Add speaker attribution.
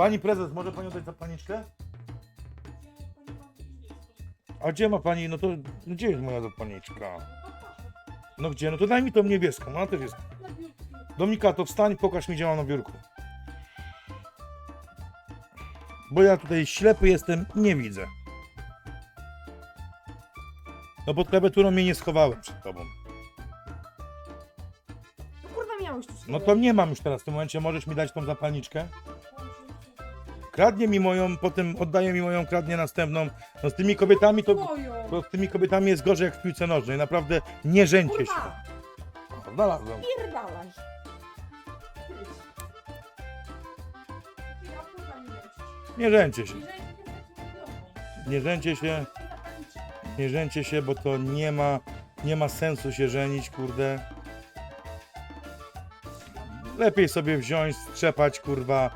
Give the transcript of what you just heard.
Speaker 1: Pani prezes, może panią dać zapalniczkę? A gdzie ma pani, no to gdzie jest moja zapalniczka? No gdzie? No to daj mi tą niebieską, ona też jest. Dominika, to wstań, pokaż mi, gdzie mam na biurku. Bo ja tutaj ślepy jestem, nie widzę. No pod klawiaturą mnie nie schowałem przed tobą.
Speaker 2: No kurwa miałeś tu
Speaker 1: No to nie mam już teraz w tym momencie, możesz mi dać tą zapalniczkę? Kradnie mi moją, potem oddaje mi moją, kradnie następną. No z tymi kobietami to,
Speaker 2: Moją.
Speaker 1: to z tymi kobietami jest gorzej jak w piłce nożnej. Naprawdę nie rzęcie się.
Speaker 2: Kurwa,
Speaker 1: O, Znalazłem.
Speaker 2: pierdalaj. Ja kurwa nie lecisz.
Speaker 1: Nie rzęcie się.
Speaker 2: Jeżeli nie
Speaker 1: Nie rzęcie się, nie rzęcie się, bo to nie ma, nie ma sensu się żenić, kurde. Lepiej sobie wziąć, strzepać, kurwa,